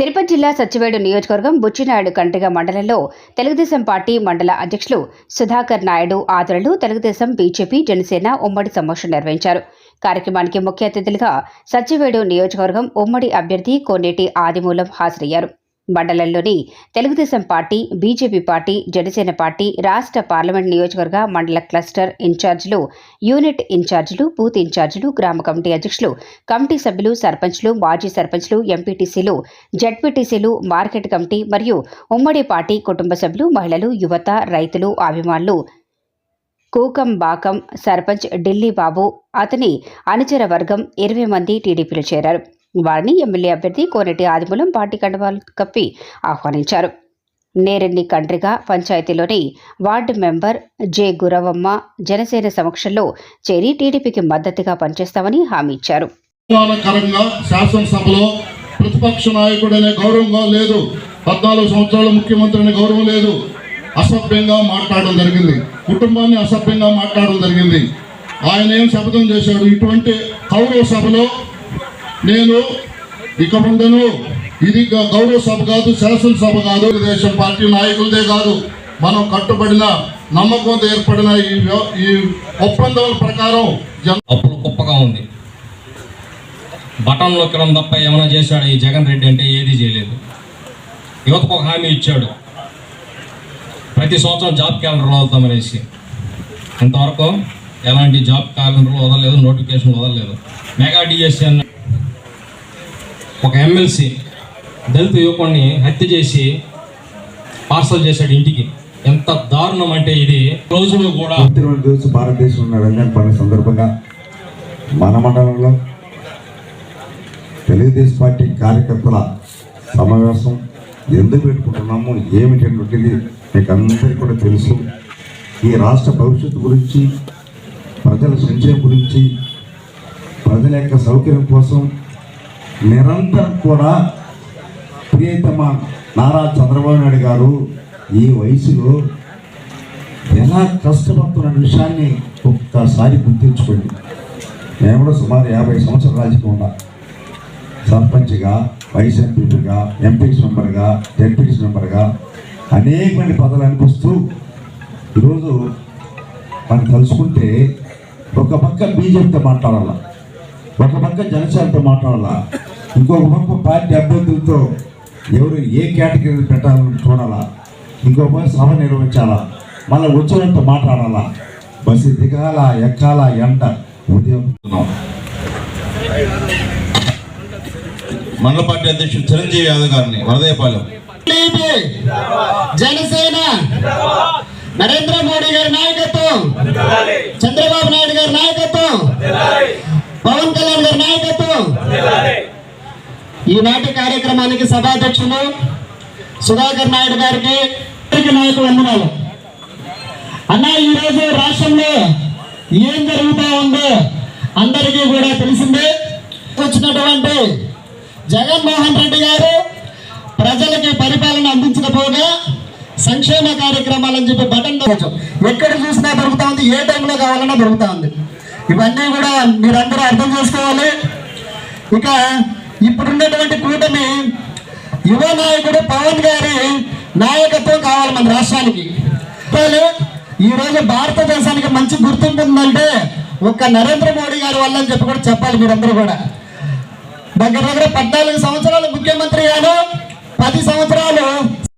తిరుపతి జిల్లా సచివేడు నియోజకవర్గం బుచ్చినాయుడు కండ్రిగ మండలంలో తెలుగుదేశం పార్టీ మండల అధ్యక్షులు సుధాకర్ నాయుడు ఆధ్వర్యంలో తెలుగుదేశం బీజేపీ జనసేన ఉమ్మడి సమావేశం నిర్వహించారు. కార్యక్రమానికి ముఖ్య అతిథులుగా సచివేడు నియోజకవర్గం ఉమ్మడి అభ్యర్థి కోనేటి ఆదిమూలం హాజరయ్యారు. మండలంలోని Telugu Desam party BJP party Janasena party రాష్ట్ర పార్లమెంట్ నియోజకవర్గ మండల క్లస్టర్ ఇన్ఛార్జీలు యూనిట్ ఇన్ఛార్జీలు బూత్ ఇన్ఛార్జీలు గ్రామ కమిటీ అధ్యక్షులు కమిటీ సభ్యులు సర్పంచ్లు మాజీ సర్పంచ్లు ఎంపీటీసీలు జడ్పీటీసీలు మార్కెట్ కమిటీ మరియు ఉమ్మడి పార్టీ కుటుంబ సభ్యులు మహిళలు యువత రైతులు అభిమానులు. కూకం బాకం సర్పంచ్ ఢిల్లీ బాబు అతని అనుచర వర్గం ఇరవై మంది టీడీపీలో చేరారు. వారిని ఎమ్మెల్యే అభ్యర్థి కోనేటి ఆదిమూలం పార్టీ కండవాలు కప్పి ఆహ్వానించారు. Nerenni Kandriga పంచాయతీలోని ward member J Guravamma Janasena సమక్షంలో చేరి టీడీపీకి మద్దతుగా పనిచేస్తామని హామీ ఇచ్చారు. శాసనసభలో ప్రతిపక్ష నాయకుడనే గౌరవంగా లేదు. పద్నాలుగు సంవత్సరాలు ముఖ్యమంత్రి అనే గౌరవం లేదు. అసభ్యంగా మాట్లాడడం జరిగింది. కుటుంబాన్ని అసభ్యంగా మాట్లాడడం జరిగింది. ఆయన ఏం శపథం చేశాడు? ఇటువంటి కౌరవ సభలో నేను ఇక ముందును ఇది గౌరవ సభ కాదు శాసనసభ కాదు తెలుగుదేశం పార్టీ నాయకులదే కాదు. మనం కట్టుబడిన నమ్మకంతో ఏర్పడిన ఈ ఈ ఒప్పందాల ప్రకారం అప్పుడు గొప్పగా ఉంది. బటన్ నొక్కడం తప్ప ఏమైనా చేశాడు? ఈ జగన్ రెడ్డి అంటే ఏది చేయలేదు. యువతకు ఒక హామీ ఇచ్చాడు. ప్రతి సంవత్సరం జాబ్ క్యాలెండర్ వదులుతామనేసి. ఇంతవరకు ఎలాంటి జాబ్ క్యాలెండర్లు వదలలేదు నోటిఫికేషన్ వదలలేదు. మెగా డిఎస్సీ అన్న ఒక ఎమ్మెల్సీ దళిత యువకుడిని హత్య చేసి పార్సల్ చేశాడు ఇంటికి. ఎంత దారుణం అంటే ఇది. రోజులు కూడా రోజు భారతదేశంలో రంజాన్ పండుగ సందర్భంగా మన మండలంలో తెలుగుదేశం పార్టీ కార్యకర్తల సమావేశం ఎందుకు పెట్టుకుంటున్నాము ఏమిటటువంటిది మీకు అందరికీ కూడా తెలుసు. ఈ రాష్ట్ర భవిష్యత్తు గురించి ప్రజల సంక్షేమం గురించి ప్రజల యొక్క సౌకర్యం కోసం నిరంతరం కూడా ప్రియతమ నారా చంద్రబాబు నాయుడు గారు ఈ వయసులో ఎలా కష్టపడుతున్న విషయాన్ని ఒక్కసారి గుర్తించుకోండి. నేను కూడా సుమారు యాభై సంవత్సరాల రాజకీయం ఉన్నా. సర్పంచ్గా వైస్ ఎంపీగా ఎంపీస్ మెంబర్గా జడ్పీటీస్ మెంబర్గా అనేకమైన పదవులు అనిపిస్తూ ఈరోజు మనం తలుచుకుంటే ఒక పక్క బీజేపీతో మాట్లాడాలా? ఒక పక్క జనసేనతో మాట్లాడాలా? ఇంకొక పక్క పార్టీ అభ్యర్థులతో ఎవరు ఏ కేటగిరీ పెట్టాలని చూడాలా? ఇంకొక పక్క సభ నిర్వహించాలా? మళ్ళీ వచ్చినంత మాట్లాడాలా? బస్సు దిగాల ఎక్కాల ఎండ ఉదయం. మండల పార్టీ అధ్యక్షుడు చిరంజీవి యాదవ్ గారిని వరదయపాలెం. జనసేన నరేంద్ర మోడీ గారి నాయకత్వం చంద్రబాబు నాయుడు గారి నాయకత్వం పవన్ కళ్యాణ్ గారి నాయకత్వం ఈనాటి కార్యక్రమానికి సభాధ్యక్షులు సుధాకర్ నాయుడు గారికి నాయకులు వందనాలు. అన్నా ఈరోజు రాష్ట్రంలో ఏం జరుగుతా ఉందో అందరికీ కూడా తెలిసిందే. వచ్చినటువంటి జగన్మోహన్ రెడ్డి గారు ప్రజలకి పరిపాలన అందించకపోగా సంక్షేమ కార్యక్రమాలని చెప్పి బటన్ ఎక్కడ చూసినా దొరుకుతా ఉంది ఏ టైంలో కావాలన్నా దొరుకుతా ఉంది. ఇవన్నీ కూడా మీరందరూ అర్థం చేసుకోవాలి. ఇక ఇప్పుడున్నటువంటి కూటమి యువ నాయకుడు పవన్ గారి నాయకత్వం కావాలి మన రాష్ట్రానికి. వాళ్ళు ఈ రోజు భారతదేశానికి మంచి గుర్తింపు ఉందంటే ఒక్క నరేంద్ర మోడీ గారి వల్ల అని చెప్పి కూడా చెప్పాలి మీరందరూ కూడా. దగ్గర దగ్గర పద్నాలుగు సంవత్సరాలు ముఖ్యమంత్రి గాను పది సంవత్సరాలు